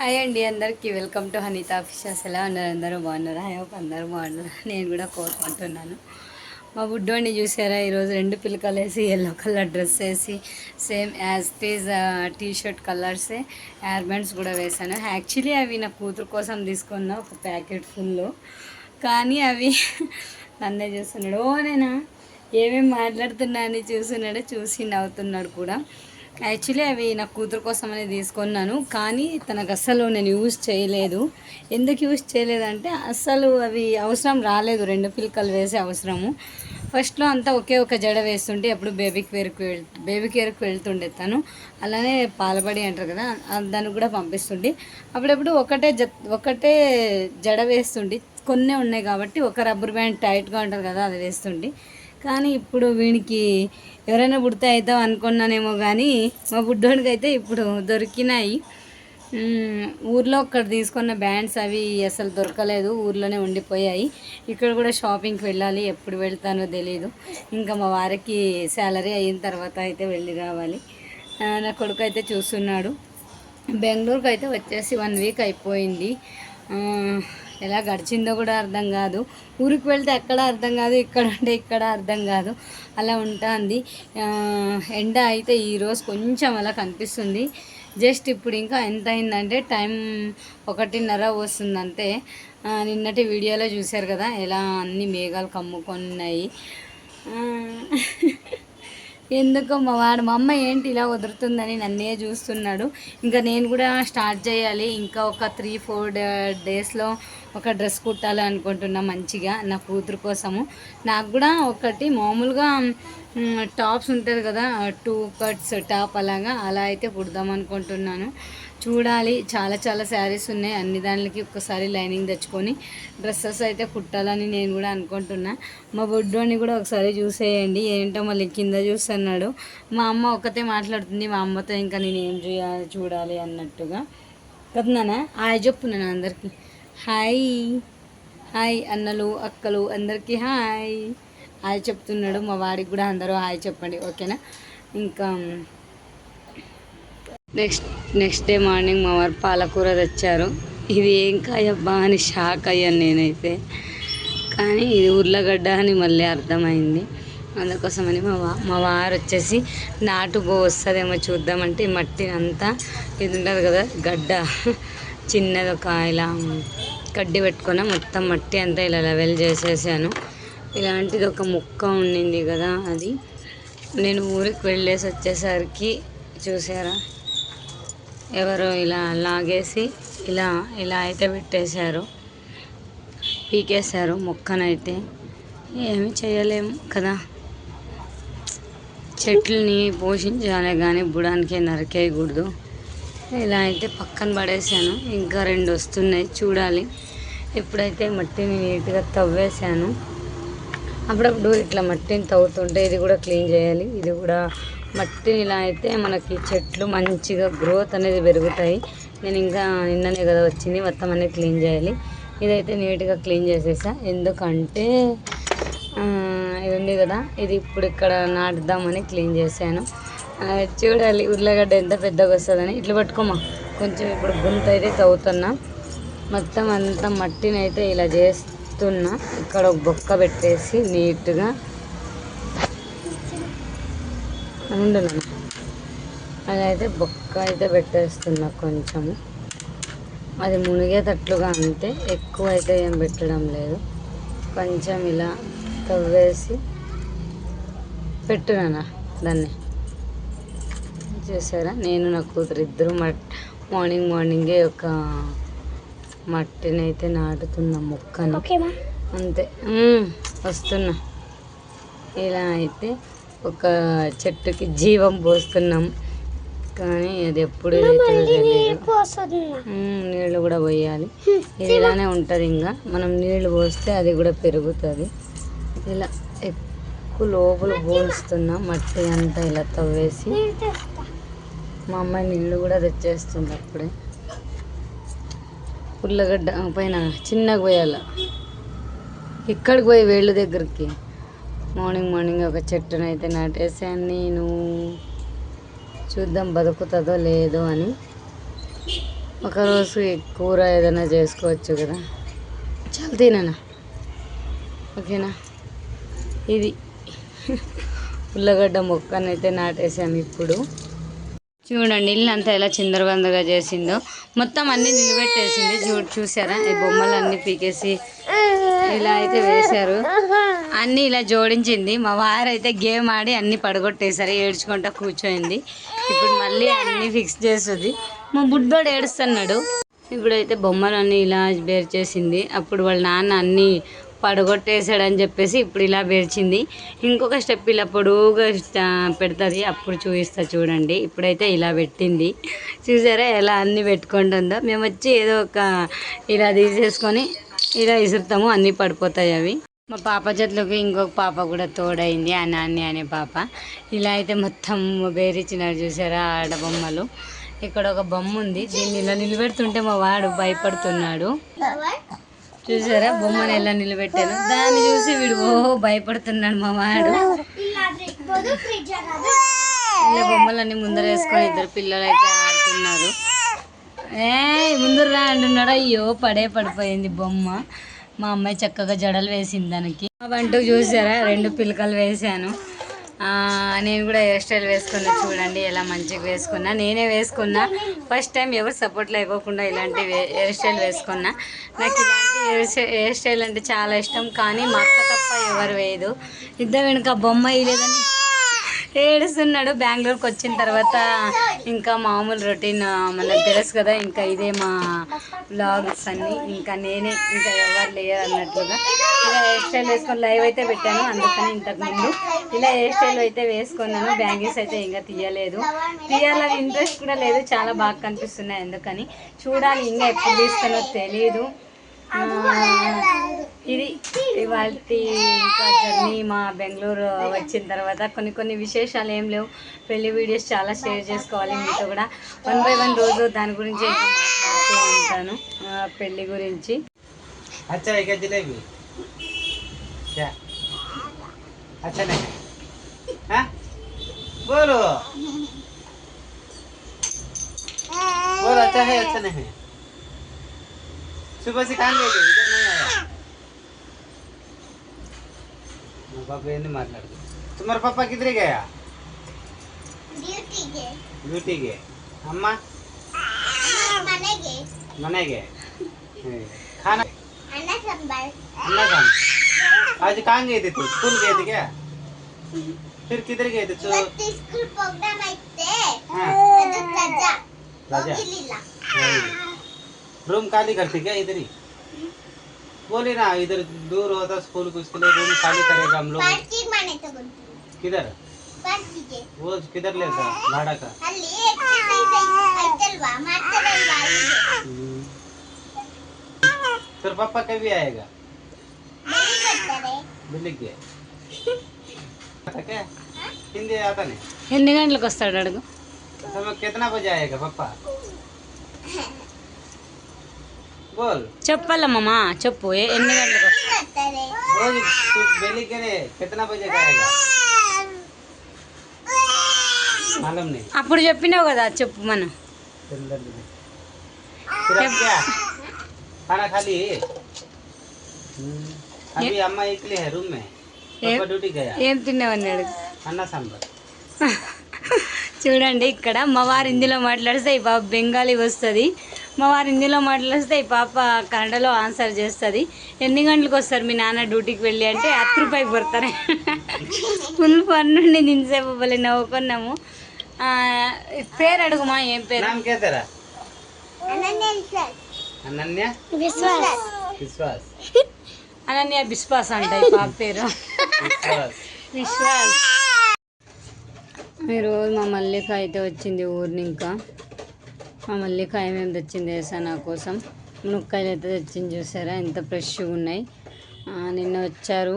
Hi అండి అందరికీ. Welcome to హనీతా fishes ఎలా ఉన్నారు అందరూ? బాగున్నారు? హాయ్ ఒక అందరూ బాగున్నారు? నేను కూడా కోరుకుంటున్నాను. మా బుడ్డోని చూసారా? ఈరోజు రెండు పిల్లకలు వేసి ఎల్లో కలర్ డ్రెస్ వేసి same as these T shirt కలర్సే హెయిర్ బ్యాండ్స్ కూడా వేశాను. యాక్చువల్లీ అవి నా కూతురు కోసం తీసుకున్న ఒక ప్యాకెట్ ఫుల్ కానీ అవి నన్నే చూస్తున్నాడు. ఓ నేనా? ఏమేమి మాట్లాడుతున్నా అని చూస్తున్నాడు చూసి నవ్వుతున్నాడు కూడా. యాక్చువల్లీ అవి నా కూతురు కోసం అని తీసుకున్నాను. కానీ తనకు అస్సలు నేను యూజ్ చేయలేదు. ఎందుకు యూజ్ చేయలేదంటే అస్సలు అవి అవసరం రాలేదు. రెండు పిలకలు వేసే అవసరము. ఫస్ట్లో అంతా ఒకే ఒక జడ వేస్తుంటే అప్పుడు బేబీ కేర్కి వెళ్ బేబీ కేర్కి వెళ్తుండే తను. అలానే పాలబడి అంటారు కదా దానికి కూడా పంపిస్తుండే. అప్పుడప్పుడు ఒకటే జ ఒకటే జడ వేస్తుండే. కొన్ని ఉన్నాయి కాబట్టి ఒక రబ్బర్ బ్యాండ్ టైట్గా ఉంటుంది కదా అది వేస్తుండే. కానీ ఇప్పుడు వీనికి ఎవరైనా పుడితే అవుతావు అనుకున్నానేమో కానీ మా బుడ్డోడికి అయితే ఇప్పుడు దొరికినాయి. ఊర్లో ఒక్కడ తీసుకున్న బ్యాండ్స్ అవి అసలు దొరకలేదు ఊర్లోనే ఉండిపోయాయి. ఇక్కడ కూడా షాపింగ్కి వెళ్ళాలి ఎప్పుడు వెళ్తానో తెలియదు ఇంకా మా వారికి శాలరీ అయిన తర్వాత అయితే వెళ్ళి రావాలి. నా కొడుకు అయితే చూస్తున్నాడు. బెంగళూరుకి అయితే వచ్చేసి వన్ వీక్ అయిపోయింది. ఎలా గడిచిందో కూడా అర్థం కాదు. ఊరికి వెళ్తే ఎక్కడ అర్థం కాదు ఇక్కడ ఉంటే ఇక్కడ అర్థం కాదు. అలా ఉంటుంది. ఎండ అయితే ఈరోజు కొంచెం అలా కనిపిస్తుంది. జస్ట్ ఇప్పుడు ఇంకా ఎంత అయిందంటే టైం ఒకటిన్నర వస్తుందంటే నిన్నటి వీడియోలో చూశారు కదా ఎలా అన్ని మేఘాలు కమ్ముకున్నాయి. ఎందుకు ఎందుకో మా వాడు మా అమ్మ ఏంటి ఇలా వదురుతుందని నన్నే చూస్తున్నాడు. ఇంకా నేను కూడా స్టార్ట్ చేయాలి. ఇంకా ఒక త్రీ ఫోర్ డేస్లో ఒక డ్రెస్ కుట్టాలి అనుకుంటున్నా మంచిగా నా కూతురు కోసము. నాకు కూడా ఒకటి మామూలుగా టాప్స్ ఉంటుంది కదా టూ కట్స్ టాప్ అలాగా అలా అయితే కుడదాం అనుకుంటున్నాను. చూడాలి చాలా చాలా శారీస్ ఉన్నాయి. అన్ని దానికి ఒక్కసారి లైనింగ్ తెచ్చుకొని డ్రెస్సెస్ అయితే కుట్టాలని నేను కూడా అనుకుంటున్నా. మా బొడ్డోని కూడా ఒకసారి చూసేయండి. ఏంటో మళ్ళీ కింద చూస్తున్నాడు. మా అమ్మ ఒక్కతే మాట్లాడుతుంది. మా అమ్మతో ఇంకా నేను ఏం చేయాలి చూడాలి అన్నట్టుగా. కదనానా హాయ్ చెప్పు అందరికీ. హాయ్. హాయ్ అన్నలు అక్కలు అందరికీ హాయ్. హాయ్ చెప్తున్నాడు మా వాడికి కూడా అందరూ హాయ్ చెప్పండి ఓకేనా? ఇంకా నెక్స్ట్ నెక్స్ట్ డే మార్నింగ్ మా వారు పాలకూర తెచ్చారు. ఇది ఏం కాయబ్బా అని షాక్ అయ్యాను నేనైతే. కానీ ఇది ఉర్లగడ్డ అని మళ్ళీ అర్థమైంది. అందుకోసమని మా వా మా వారు వచ్చేసి నాటుగో వస్తుందేమో చూద్దామంటే ఈ మట్టి అంతా ఇది ఉంటుంది కదా గడ్డ. చిన్నది ఒక ఇలా కడ్డి పెట్టుకొని మొత్తం మట్టి అంతా ఇలా లెవెల్ చేసేసాను. ఇలాంటిది ఒక ముక్క ఉండింది కదా అది. నేను ఊరికి వెళ్ళేసి వచ్చేసరికి చూసారా? ఎవరో ఇలా లాగేసి ఇలా ఇలా అయితే పెట్టేశారు. పీకేశారు మొక్కనైతే. ఏమి చేయలేము కదా. చెట్లని పోషించాలి కానీ బుడానికి నరికేయకూడదు. ఇలా అయితే పక్కన పడేసాను. ఇంకా రెండు వస్తున్నాయి. చూడాలి. ఇప్పుడైతే మట్టిని నీట్గా తవ్వేశాను. అప్పుడప్పుడు ఇట్లా మట్టిని తవ్వుతుంటే ఇది కూడా క్లీన్ చేయాలి. ఇది కూడా మట్టిని ఇలా అయితే మనకి చెట్లు మంచిగా గ్రోత్ అనేది పెరుగుతాయి. నేను ఇంకా నిన్ననే కదా వచ్చింది. మొత్తం అనేది క్లీన్ చేయాలి. ఇదైతే నీట్గా క్లీన్ చేసేసా. ఎందుకంటే ఇది ఉంది కదా. ఇది ఇప్పుడు ఇక్కడ నాటుదామని క్లీన్ చేశాను. చూడాలి ఉర్లగడ్డ ఎంత పెద్దగా వస్తుందని. ఇట్లా పట్టుకోమా. కొంచెం ఇప్పుడు గుంత అయితే తవ్వుతున్నా. మొత్తం అంతా మట్టిని అయితే ఇలా చేస్తున్నా. ఇక్కడ ఒక బొక్క పెట్టేసి నీట్గా ఉండు అది అయితే బొక్క అయితే పెట్టేస్తున్నా కొంచెము. అది మునిగేటట్లుగా అంతే ఎక్కువ అయితే ఏం పెట్టడం లేదు. కొంచెం ఇలా తవ్వేసి పెట్టునా దాన్ని. చూసారా నేను నా కూతురు ఇద్దరు మట్ మార్నింగ్ మార్నింగే ఒక మట్టిని అయితే నాటుతున్న మొక్కను. అంతే. వస్తున్నా. ఇలా అయితే ఒక చెట్టుకి జీవం పోస్తున్నాం. కానీ అది ఎప్పుడు నీళ్ళు కూడా పోయాలి. ఇది ఇలానే ఉంటుంది ఇంకా మనం నీళ్ళు పోస్తే అది కూడా పెరుగుతుంది. ఇలా ఎక్కువ లోపల పోస్తున్నా. మట్టి అంతా ఇలా తవ్వేసి మా అమ్మాయి నీళ్ళు కూడా తెచ్చేస్తుంది అప్పుడే. ఉల్లగడ్డ పైన చిన్నగా పోయాల. ఇక్కడికి పోయి వేళ్ళ దగ్గరికి. మార్నింగ్ మార్నింగ్ ఒక చెట్టును అయితే నాటేసాను నేను. చూద్దాం బతుకుతుందో లేదో అని. ఒకరోజు కూర ఏదైనా చేసుకోవచ్చు కదా. చాలా తిననా? ఓకేనా? ఇది. ఉల్లగడ్డ మొక్కనైతే నాటేసాము ఇప్పుడు. చూడండి ఇల్లు అంతా ఎలా చిందరబందగా చేసిందో. మొత్తం అన్ని నిలబెట్టేసింది. చూ చూసారా? ఈ బొమ్మలు అన్ని పీకేసి ఇలా అయితే వేశారు. అన్నీ ఇలా జోడించింది. మా వారు అయితే గేమ్ ఆడి అన్ని పడగొట్టేశారు. ఏడ్చుకుంటా కూర్చోయింది. ఇప్పుడు మళ్ళీ అన్ని ఫిక్స్ చేస్తుంది. మా బుడ్డోడు ఏడుస్తున్నాడు. ఇప్పుడైతే బొమ్మలన్నీ ఇలా బేర్ చేసింది. అప్పుడు వాళ్ళ నాన్న అన్ని పడగొట్టేసాడని చెప్పేసి ఇప్పుడు ఇలా బెరిచింది ఇంకొక స్టెప్ ఇలా పొడువుగా పెడుతుంది. అప్పుడు చూపిస్తా చూడండి. ఇప్పుడైతే ఇలా పెట్టింది. చూసారా ఎలా అన్ని పెట్టుకుంటుందో? మేము వచ్చి ఏదో ఒక ఇలా తీసేసుకొని ఇలా విసురుతాము అన్నీ పడిపోతాయి అవి. మా పాప చెట్లకు ఇంకొక పాప కూడా తోడైంది. ఆ నాన్ని అనే పాప. ఇలా అయితే మొత్తం బేరిచ్చినారు చూసారా ఆడ బొమ్మలు. ఇక్కడ ఒక బొమ్మ ఉంది. దీన్ని ఇలా నిలబెడుతుంటే మా వాడు భయపడుతున్నాడు. చూసారా? బొమ్మను ఎలా నిలబెట్టాను? దాన్ని చూసి వీడు ఓ భయపడుతున్నాడు మా వాడు. ఇలా బొమ్మలన్నీ ముందర వేసుకొని ఇద్దరు పిల్లలు అయితే ఆడుతున్నారు. ఏ ముందర రా అంటున్నాడు. అయ్యో పడే పడిపోయింది బొమ్మ. మా అమ్మాయి చక్కగా జడలు వేసింది దానికి. మా వంటూ చూసారా? రెండు పిలకలు వేశాను. నేను కూడా హెయిర్ స్టైల్ వేసుకున్నా చూడండి ఎలా మంచిగా వేసుకున్నా. నేనే వేసుకున్నా. ఫస్ట్ టైం ఎవరు సపోర్ట్ లేకోకుండా ఇలాంటి వే- హెయిర్ స్టైల్ వేసుకున్నా. నాకు ఇలాంటి హెయిర్ హెయిర్ స్టైల్ అంటే చాలా ఇష్టం. కానీ మా అక్క తప్ప ఎవరు వేయదు. ఇద్దరు వెనుక బొమ్మ వేయలేదని ఏడుస్తున్నాడు. బెంగళూరుకి వచ్చిన తర్వాత ఇంకా మామూలు రొటీన్ మనకు తెలుసు కదా ఇంకా ఇదే మా బ్లాగ్స్ అన్ని. ఇంకా నేనే ఇంకా ఎవరు లేరు అన్నట్లుగా. ఇలా హెయిర్ స్టైల్ వేసుకొని లైవ్ అయితే పెట్టాను అందుకని ఇంతకు ముందు ఇలా హెయిర్ స్టైల్ అయితే వేసుకున్నాను బ్యాంగిల్స్ అయితే ఇంకా తీయలేదు. తీయాలని ఇంట్రెస్ట్ కూడా లేదు చాలా బాగా కనిపిస్తున్నాయి అందుకని. చూడాలి ఇంకా ఎప్పుడు తీస్తానో తెలియదు ఇది ఇవాళ ఇంకా జర్నీ మా బెంగళూరు వచ్చిన తర్వాత కొన్ని కొన్ని విశేషాలు ఏం లేవు పెళ్లి వీడియోస్ చాలా షేర్ చేసుకోవాలి మీతో కూడా వన్ బై వన్ రోజు దాని గురించి ఇంకా మాట్లాడుతూ ఉంటాను ఆ, పెళ్లి గురించి अच्छा है क्या जलेबी क्या अच्छा नहीं है हाँ? बोलो बोलो अच्छा है अच्छा नहीं है सुबह से कहाँ गए ಪಾಪೆಯಿಂದ ಮಾತನಾಡಿದ್ರು ತುಮಾರ ಪಾಪ ಕಿದ್ರಿಗೆ ಡ್ಯೂಟಿಗೆ ಡ್ಯೂಟಿಗೆ ಅಮ್ಮ ಮನೆಗೆ ಮನೆಗೆ ಖಾನ ಅನ್ನ ಸಾಂಬಾರ್ ಅನ್ನ ಸಾಂಬಾರ್ आज कहाँ गए थे तू? स्कूल गए थे क्या? फिर किधर गए थे? तू स्कूल प्रोग्राम आए थे। हाँ। राजा। राजा। रूम खाली करते क्या इधर ही? बोले ना इधर दूर होता स्कूल को इसके लिए रूम खाली करेगा हम लोग। किधर? वो किधर लेता भाड़ा का? हम्म। तेरे पापा कभी आएगा? हिंदी आता नहीं? हिंदी गंटल तो कितना बजे आएगा पापा? बजे का आएगा मालूम नहीं అప్పుడు చెప్పినావు కదా చెప్పు మనం चल जल्दी से। फिर अब क्या खाना खा लिए हम्म, अभी अम्मा एकली है रूम में पापा ड्यूटी गया ఏం తిన్నావని అడుగు अन्ना सांबर చూడండి ఇక్కడ మా వారు హిందీలో మాట్లాడిస్తే ఈ పాప బెంగాలీ వస్తుంది మా వారు హిందీలో మాట్లాడిస్తే ఈ పాప కన్నడలో ఆన్సర్ చేస్తుంది. ఎన్ని గంటలకు వస్తారు మీ నాన్న డ్యూటీకి వెళ్ళి అంటే హత్తు రూపాయికి పడతారే ఫుల్ ఫన్ నుండి నిన్నసేపు భలే నవ్వుకున్నాము. పేరు అడుగుమా? ఏం పేరు? అనన్య బిశ్వాస్ అంట ఈ పాప పేరు. విశ్వాస్. ఈరోజు మా మల్లిక అయితే వచ్చింది ఊరిని ఇంకా. మా మల్లిక ఏమేమి తెచ్చింది వేసా నా కోసం? మునక్కాయలు అయితే తెచ్చింది చూసారా? ఎంత ఫ్రెష్గా ఉన్నాయి. నిన్న వచ్చారు.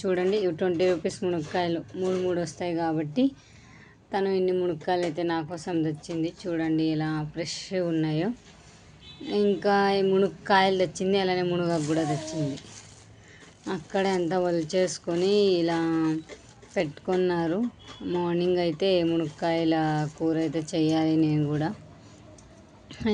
చూడండి ట్వంటీ రూపీస్ మునక్కాయలు. మూడు మూడు వస్తాయి కాబట్టి తను ఇన్ని మునక్కాయలు అయితే నా కోసం తెచ్చింది. చూడండి ఇలా ఫ్రెష్గా ఉన్నాయో. ఇంకా ఈ మునక్కాయలు తెచ్చింది అలానే మునగాకు కూడా తెచ్చింది. అక్కడే అంతా చేసుకొని ఇలా పెట్టుకున్నారు. మార్నింగ్ అయితే మునక్కాయల కూర అయితే చేయాలి నేను కూడా.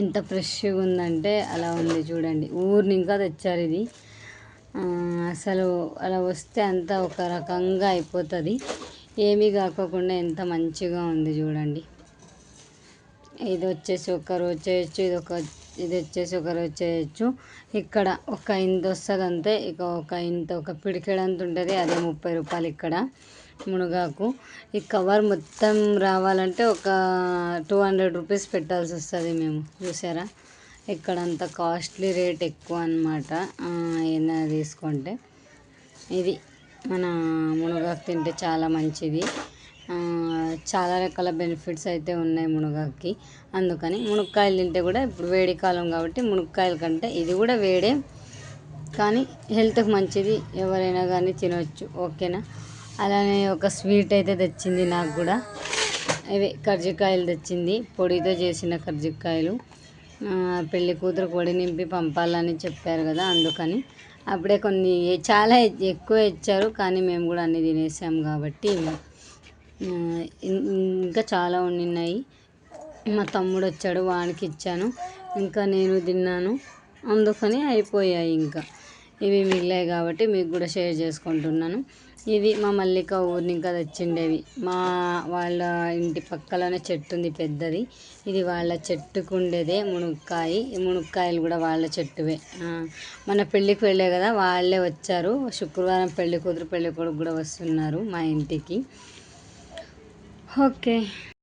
ఎంత ఫ్రెష్గా ఉందంటే అలా ఉంది చూడండి. ఊరిని ఇంకా తెచ్చారు ఇది. అసలు అలా వస్తే అంతా ఒక రకంగా అయిపోతుంది. ఏమీ కాకోకుండా ఎంత మంచిగా ఉంది చూడండి. ఇది వచ్చేసి ఒక రోజు చేయొచ్చు ఇది ఒక ఇది వచ్చేసి ఒక రోజు చేయొచ్చు. ఇక్కడ ఒక ఇంత వస్తుంది అంతే ఇక ఒక ఇంత ఒక పిడికెడంత ఉంటుంది అదే ముప్పై రూపాయలు ఇక్కడ. మునగాకు. ఈ కవర్ మొత్తం రావాలంటే ఒక టూ హండ్రెడ్ రూపీస్ పెట్టాల్సి వస్తుంది మేము. చూసారా? ఇక్కడంత కాస్ట్లీ రేట్ ఎక్కువ అనమాట ఏదైనా తీసుకుంటే. ఇది మన మునగాకు తింటే చాలా మంచిది. చాలా రకాల బెనిఫిట్స్ అయితే ఉన్నాయి మునగాకి అందుకని మునక్కాయలు తింటే కూడా ఇప్పుడు వేడి కాలం కాబట్టి మునక్కాయల కంటే ఇది కూడా వేడే. కానీ హెల్త్కి మంచిది. ఎవరైనా కానీ తినవచ్చు ఓకేనా? అలానే ఒక స్వీట్ అయితే తెచ్చింది నాకు కూడా. ఇవి కర్జికాయలు తెచ్చింది. పొడితో చేసిన కర్జికాయలు. ఆ, పెళ్ళి కూతురు పొడి నింపి పంపాలని చెప్పారు కదా అందుకని. అప్పుడే కొన్ని చాలా ఎక్కువ ఇచ్చారు కానీ మేము కూడా అన్ని తినేసాం కాబట్టి ఇంకా చాలా ఉండినాయి మా తమ్ముడు వచ్చాడు వానికి ఇచ్చాను. ఇంకా నేను తిన్నాను. అందుకని అయిపోయాయి ఇంకా. ఇవి మిగిలాయి కాబట్టి మీకు కూడా షేర్ చేసుకుంటున్నాను. ఇది మా మల్లిక ఊరిని ఇంకా తెచ్చిండేవి. మా వాళ్ళ ఇంటి పక్కలోనే చెట్టు ఉంది పెద్దది. ఇది వాళ్ళ చెట్టుకు ఉండేదే మునక్కాయ మునక్కాయలు కూడా వాళ్ళ చెట్టువే. మన పెళ్ళికి వెళ్ళే కదా వాళ్ళే వచ్చారు. శుక్రవారం పెళ్ళి కూతురు పెళ్ళి కొడుకు కూడా వస్తున్నారు మా ఇంటికి. ఓకే.